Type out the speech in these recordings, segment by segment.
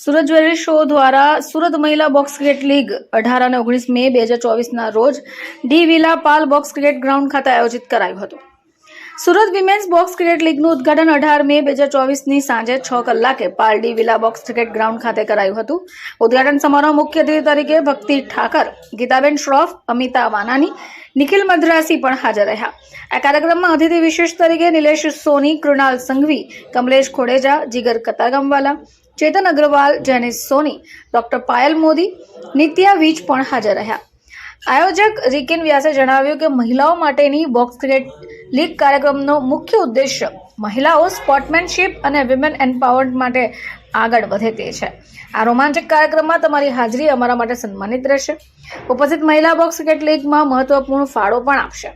Surat jewellery show દ્વારા સુરત મહિલા box cricket league અઢાર અને ઓગણીસ મે બે હજાર ચોવીસના રોજ D villa Pal box cricket ground ખાતે આયોજિત કરાયું હતું. સુરત વિમેન્સ બોક્સ ક્રિકેટ લીગનું ઉદ્ઘાટન અઢાર મે બે હજાર ચોવીસની સાંજે છ કલાકે Pal D villa box cricket ground ખાતે કરાયું હતું. ઉદઘાટન સમારોહ મુખ્ય અતિથિ તરીકે ભક્તિ ઠાકર, ગીતાબેન શ્રોફ, અમિતા વાનાની, નિખિલ મદ્રાસી પણ હાજર રહ્યા. આ કાર્યક્રમમાં અતિથિ વિશેષ તરીકે નિલેશ સોની, કૃણાલ સંઘવી, કમલેશ ખોડેજા, જીગર કતારગામવાલા ચેતન અગ્રવાલ જેનિસ સોની, ડોક્ટર પાયલ મોદી, નિત્યા વીજ પણ હાજર રહ્યા. આયોજક રિકિન વ્યાસે જણાવ્યું કે મહિલાઓ માટેની બોક્સ ક્રિકેટ લીગ કાર્યક્રમનો મુખ્ય ઉદ્દેશ્ય મહિલાઓ સ્પોર્ટમેનશિપ અને વિમેન એમ્પાવરમેન્ટ માટે આગળ વધે તે છે. આ રોમાંચક કાર્યક્રમમાં તમારી હાજરી અમારા માટે સન્માનિત રહેશે. ઉપસ્થિત મહિલા બોક્સ ક્રિકેટ લીગમાં મહત્વપૂર્ણ ફાળો પણ આપશે.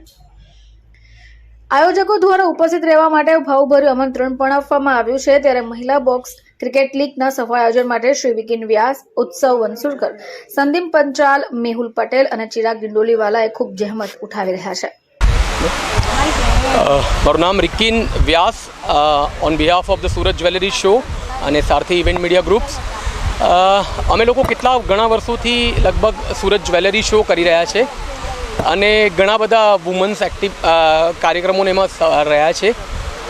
આયોજકો દ્વારા ઉપસ્થિત રહેવા માટે ભાવભર્યું આમંત્રણ પણ આપવામાં આવ્યું છે. ત્યારે મહિલા બોક્સ ક્રિકેટ લીગના સફળ આયોજન માટે શ્રી વિકિન વ્યાસ ઉત્સવ વનસુરકર, સંદીપ પંચાલ, મેહુલ પટેલ અને ચિરાગ ડિંડોલીવાલાએ ખૂબ જહેમત ઉઠાવી રહ્યા છે. મારું નામ Rikin Vyas on behalf of the Surat jewellery show અને સારથી ઇવેન્ટ મીડિયા ગ્રુપ્સ અમે લોકો કેટલા ઘણા વર્ષોથી લગભગ સુરત જ્વેલરી શો કરી રહ્યા છે અને ઘણા બધા વુમન્સ એક્ટિવ કાર્યક્રમોને એમાં રહ્યા છે.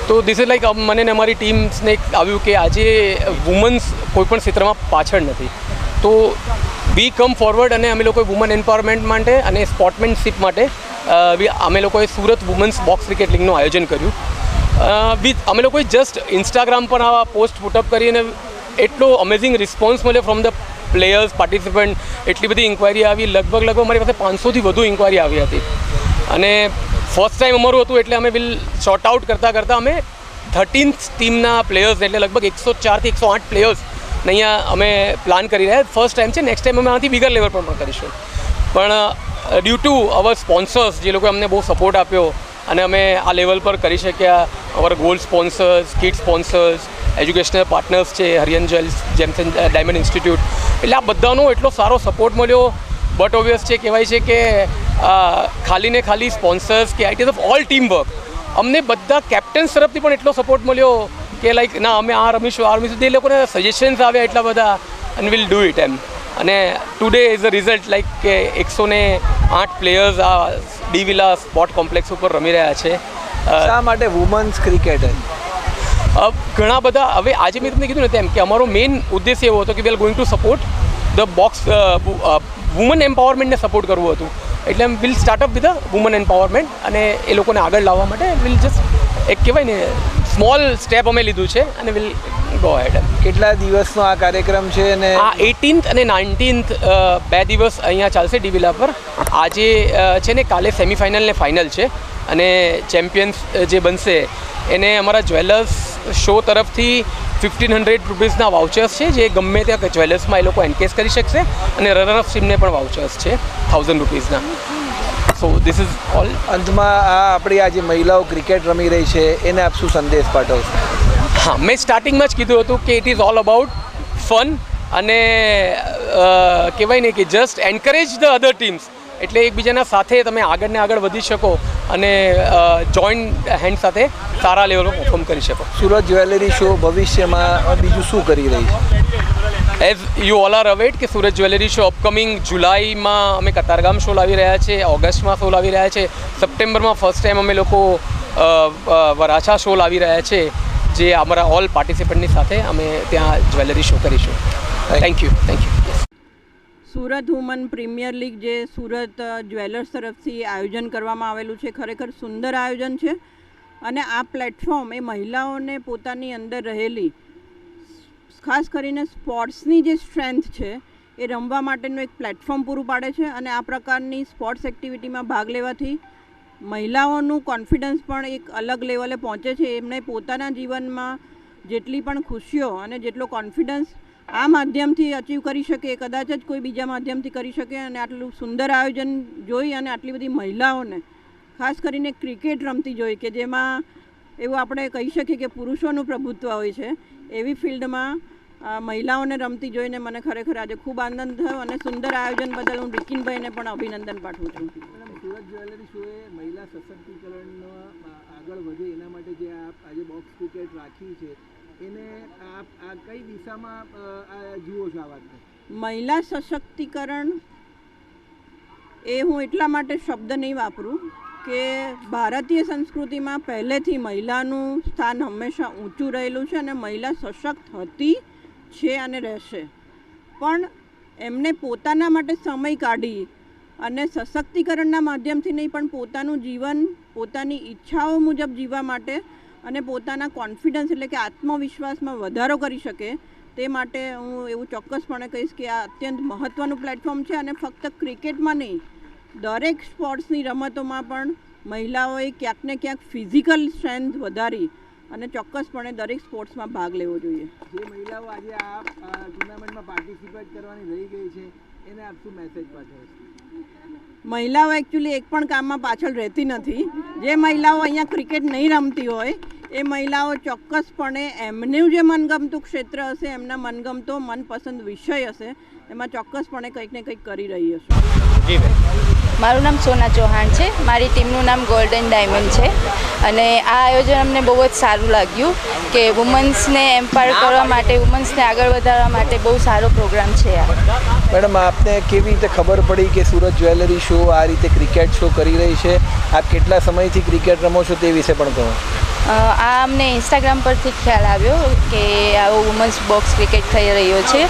તો ધીસ ઇઝ લાઈક મને ને અમારી ટીમ્સને એક આવ્યું કે આજે વુમન્સ કોઈપણ ક્ષેત્રમાં પાછળ નથી. તો વી કમ ફોરવર્ડ અને અમે લોકોએ વુમન એમ્પાવરમેન્ટ માટે અને સ્પોર્ટમેનશીપ માટે અમે લોકોએ સુરત વુમન્સ બોક્સ ક્રિકેટ લીગનું આયોજન કર્યું. વિથ અમે લોકોએ જસ્ટ ઇન્સ્ટાગ્રામ પર આવા પોસ્ટ પુટઅપ કરીને એટલો અમેઝિંગ રિસ્પોન્સ મળ્યો ફ્રોમ ધ પ્લેયર્સ પાર્ટિસિપન્ટ એટલી બધી ઇન્ક્વાયરી આવી. લગભગ લગભગ મારી પાસે પાંચસોથી વધુ ઇન્ક્વાયરી આવી હતી. અને ફર્સ્ટ ટાઈમ અમારું હતું એટલે અમે વિલ શોર્ટ આઉટ કરતાં કરતાં અમે થર્ટીન્થ ટીમના પ્લેયર્સ એટલે લગભગ એકસો ચારથી એકસો આઠ પ્લેયર્સ અહીંયા અમે પ્લાન કરી રહ્યા. ફર્સ્ટ ટાઈમ છે નેક્સ્ટ ટાઈમ અમે આથી બિગર લેવલ પર પણ કરીશું. પણ ડ્યુ ટુ અવર સ્પોન્સર્સ જે લોકોએ અમને બહુ સપોર્ટ આપ્યો અને અમે આ લેવલ પર કરી શક્યા અમારા gold sponsors kid sponsors educational partners છે Hariyan jewels Gemson diamond institute એટલે આ બધાનો એટલો સારો સપોર્ટ મળ્યો. બટ ઓબ્વિયસ છે, કહેવાય છે કે ખાલી ને ખાલી સ્પોન્સર્સ કે IT of all team work અમને બધા કેપ્ટન્સ તરફથી પણ એટલો સપોર્ટ મળ્યો કે લાઈક ના અમે આ રમીશું આ રમીશું. તે લોકોને સજેશન્સ આવ્યા એટલા બધા એન્ડ વિલ ડુ ઇટ એમ. અને today is a result like કે એકસો ને આઠ પ્લેયર્સ આ ડી વિલા સ્પોર્ટ કોમ્પ્લેક્સ ઉપર રમી રહ્યા છે. શા માટે વુમન્સ ક્રિકેટ ઘણા બધા હવે આજે મેં તમને કીધું ને તેમ કે અમારો મેઇન ઉદ્દેશ્ય એવો હતો કે we are going to support the box women એમ્પાવરમેન્ટને support કરવું હતું. એટલે will startup with women empowerment અને એ લોકોને આગળ લાવવા માટે વિલ જસ્ટ એક કહેવાય ને સ્મોલ સ્ટેપ અમે લીધું છે અને વિલ ગો હેડ કેટલા દિવસનો આ કાર્યક્રમ છે અને આ એટીન્થ અને નાઇન્ટીન્થ બે દિવસ અહીંયા ચાલશે ડીવીલા પર. આજે છે ને કાલે સેમિફાઇનલ ને ફાઇનલ છે અને ચેમ્પિયન્સ જે બનશે એને અમારા જ્વેલર્સ શો તરફથી ફિફ્ટીન હંડ્રેડ રૂપીઝના વાઉચર્સ છે જે ગમે ત્યાં જ્વેલર્સમાં એ લોકો એન્કેશ કરી શકશે અને રનર સીમને પણ વાઉચર્સ છે થાઉઝન્ડ રૂપીઝના સો ધીસ ઇઝ ઓલ અંતમાં આ આપણી આ જે મહિલાઓ ક્રિકેટ રમી રહી છે એને આપ શું સંદેશ પાઠવશો હા મેં સ્ટાર્ટિંગમાં જ કીધું હતું કે it is all about fun અને કહેવાય ને કે just encourage the other teams એટલે એકબીજાના સાથે તમે આગળ ને આગળ વધી શકો. અને જોઈન્ટ હેન્ડ સાથે સારા લેવલ પર પરફોર્મ કરી શકો. સુરત જ્વેલરી શો ભવિષ્યમાં બીજું શું કરી રહી છે? As you all are await કે સુરત જ્વેલરી શો અપકમિંગ જુલાઈમાં અમે કતારગામ શો લાવી રહ્યા છે ઓગસ્ટમાં શો લાવી રહ્યા છે સપ્ટેમ્બરમાં ફર્સ્ટ ટાઈમ અમે લોકો વરાછા શો લાવી રહ્યા છે જે અમારા ઓલ પાર્ટિસિપન્ટની સાથે અમે ત્યાં જ્વેલરી શો કરીશું. Thank you thank you Surat woman premier league જે સુરત જ્વેલર્સ તરફથી આયોજન કરવામાં આવેલું છે, ખરેખર સુંદર આયોજન છે. અને આ પ્લેટફોર્મ એ મહિલાઓને પોતાની અંદર રહેલી, ખાસ કરીને સ્પોર્ટ્સની જે સ્ટ્રેન્થ છે, એ રમવા માટેનું એક પ્લેટફોર્મ પૂરું પાડે છે. અને આ પ્રકારની સ્પોર્ટ્સ એક્ટિવિટીમાં ભાગ લેવાથી મહિલાઓનું કોન્ફિડન્સ પણ એક અલગ લેવલે પહોંચે છે. એમને પોતાના જીવનમાં જેટલી પણ ખુશીઓ અને જેટલો કોન્ફિડન્સ આ માધ્યમથી અચીવ કરી શકે, કદાચ જ કોઈ બીજા માધ્યમથી કરી શકે અને આટલું સુંદર આયોજન જોઈ અને આટલી બધી મહિલાઓને, ખાસ કરીને ક્રિકેટ રમતી જોઈ કે જેમાં એવું આપણે કહી શકીએ કે પુરુષોનું પ્રભુત્વ હોય છે, એવી ફિલ્ડમાં મહિલાઓને રમતી જોઈને મને ખરેખર આજે ખૂબ આનંદ થયો અને સુંદર આયોજન બદલ હું રિકિનભાઈને પણ અભિનંદન પાઠવું છું. સુરત જ્વેલરી શોએ મહિલા સશક્તિકરણ આગળ વધે એના માટે જે આજે બોક્સ ક્રિકેટ રાખી છે એને આપ આ કઈ દિશામાં જુઓ છો આ વાતને? મહિલા સશક્તિકરણ એ હું એટલા માટે શબ્દ નહીં વાપરું કે ભારતીય સંસ્કૃતિમાં પહેલેથી મહિલાનું સ્થાન હંમેશા ઊંચું રહેલું છે અને મહિલા સશક્ત હતી, છે અને રહેશે. પણ એમને પોતાના માટે સમય કાઢી અને સશક્તિકરણના માધ્યમથી નહીં પણ પોતાનું જીવન, પોતાની ઈચ્છાઓ મુજબ જીવવા માટે અને પોતાના કોન્ફિડન્સ એટલે કે આત્મવિશ્વાસમાં વધારો કરી શકે તે માટે હું એવું ચોક્કસપણે કહીશ કે આ અત્યંત મહત્ત્વનું પ્લેટફોર્મ છે અને ફક્ત ક્રિકેટમાં નહીં દરેક સ્પોર્ટ્સની રમતોમાં પણ મહિલાઓએ ક્યાંક ને ક્યાંક ફિઝિકલ સ્ટ્રેન્થ વધારી અને ચોક્કસપણે દરેક સ્પોર્ટ્સમાં ભાગ લેવો જોઈએ. જે મહિલાઓ આજે આ ટુર્નામેન્ટમાં પાર્ટિસિપેટ કરવાની રહી ગઈ છે એને આપ શું મેસેજ પાઠવો મહિલાઓ એકચ્યુઅલી એક પણ કામમાં પાછળ રહેતી નથી. જે મહિલાઓ અહીંયા ક્રિકેટ નહીં રમતી હોય એ મહિલાઓ ચોક્કસપણે એમનું જે મનગમતું ક્ષેત્ર હશે એમના મનગમતો મનપસંદ વિષય હશે એમાં ચોક્કસપણે કંઈક ને કંઈક કરી રહી હશે. મારું નામ સોના ચૌહાણ છે. મારી ટીમનું નામ ગોલ્ડન ડાયમંડ છે. અને આ આયોજન અમને બહુ જ સારું લાગ્યું કે વુમન્સને એમ્પાવર કરવા માટે વુમન્સને આગળ વધારવા માટે બહુ સારો પ્રોગ્રામ છે આ. મેડમ આપને કેવી રીતે ખબર પડી કે સુરત જ્વેલરી શો આ રીતે ક્રિકેટ શો કરી રહી છે? આપ કેટલા સમયથી ક્રિકેટ રમો છો તે વિશે પણ કહો. આ અમને ઇન્સ્ટાગ્રામ પરથી ખ્યાલ આવ્યો કે આવો વુમન્સ બોક્સ ક્રિકેટ થઈ રહ્યો છે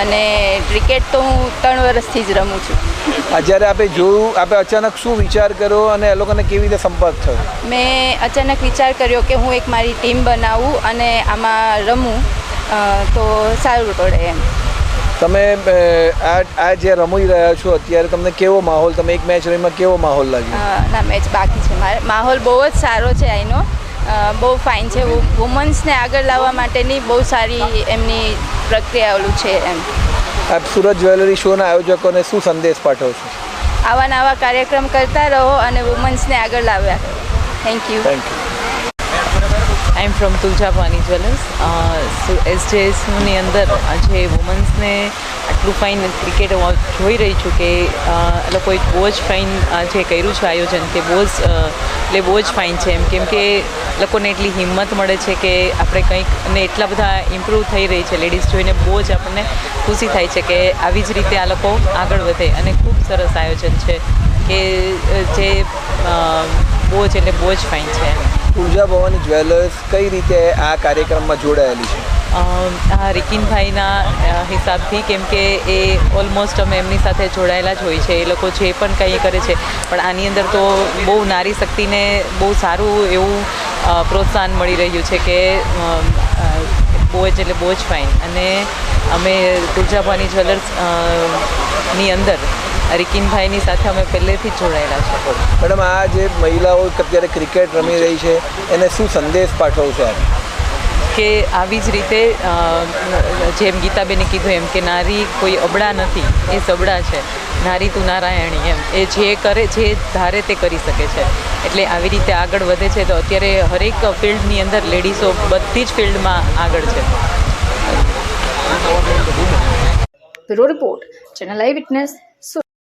અને ક્રિકેટ તો હું ત્રણ વર્ષથી જ રમું છું. જ્યારે આપે જોયું આપે અચાનક શું વિચાર કર્યો અને એ લોકોને કેવી રીતે સંપર્ક થયો? મેં અચાનક વિચાર કર્યો કે હું એક મારી ટીમ બનાવું અને આમાં રમું તો સારું પડે એમ. તમે આ આ જે રમી રહ્યા છો અત્યારે તમને કેવો માહોલ તમે એક મેચ રમીમાં કેવો માહોલ લાગ્યો? ના મેચ બાકી છે. મારે માહોલ બહુ જ સારો છે અહીંનો બહુ ફાઇન છે. વુમન્સને આગળ લાવવા માટેની બહુ સારી એમની પ્રક્રિયા ઓલું છે એમ. આપ સુરત જ્વેલરી શોના આયોજકોને શું સંદેશ પાઠવશો આવા નવા કાર્યક્રમ કરતા રહો અને વુમન્સને આગળ લાવ્યા thank you thank you I am from Tulja S jewellers એસજેએસની અંદર જે વુમન્સને આટલું ફાઇન ક્રિકેટ જોઈ રહી છું કે લોકોએ બહુ જ ફાઇન જે કર્યું છે આયોજન તે બહુ જ એટલે બહુ જ ફાઇન છે એમ. કેમ કે લોકોને એટલી હિંમત મળે છે કે આપણે કંઈક અને એટલા બધા ઇમ્પ્રૂવ થઈ રહી છે. લેડીઝ જોઈને બહુ જ આપણને ખુશી થાય છે કે આવી જ રીતે આ લોકો આગળ વધે. અને ખૂબ સરસ આયોજન છે કે જે બહુ જ એટલે બહુ જ ફાઇન છે એમ. તુલજા ભવાની જ્વેલર્સ કઈ રીતે આ કાર્યક્રમમાં જોડાયેલી છે? આ રિકિનભાઈના હિસાબથી કેમ કે એ ઓલમોસ્ટ અમે એમની સાથે જોડાયેલા જ હોય છે, એ લોકો જે પણ કંઈ કરે છે. પણ આની અંદર તો બહુ નારી શક્તિને બહુ સારું એવું પ્રોત્સાહન મળી રહ્યું છે કે બહુ જ એટલે બહુ જ ફાઇન અને અમે તુલજાભાની જ્વેલર્સની અંદર રિકિનભાઈની સાથે અમે પહેલેથી જ જોડાયેલા છે. મેડમ, આ જે મહિલાઓ અત્યારે ક્રિકેટ રમી રહી છે, એને શું સંદેશ પાઠવશો આપ? કે આવી જ રીતે જેમ ગીતાબેને કીધું એમ કે નારી કોઈ અબળા નથી, એ સબળા છે. નારી તું નારાયણી એમ. એ જે કરે, જે ધારે તે કરી શકે છે. એટલે આવી રીતે આગળ વધે છે. તો અત્યારે હરેક ફિલ્ડની અંદર લેડીઝો બધી જ ફિલ્ડમાં આગળ છે. Bureau report, channel I witness.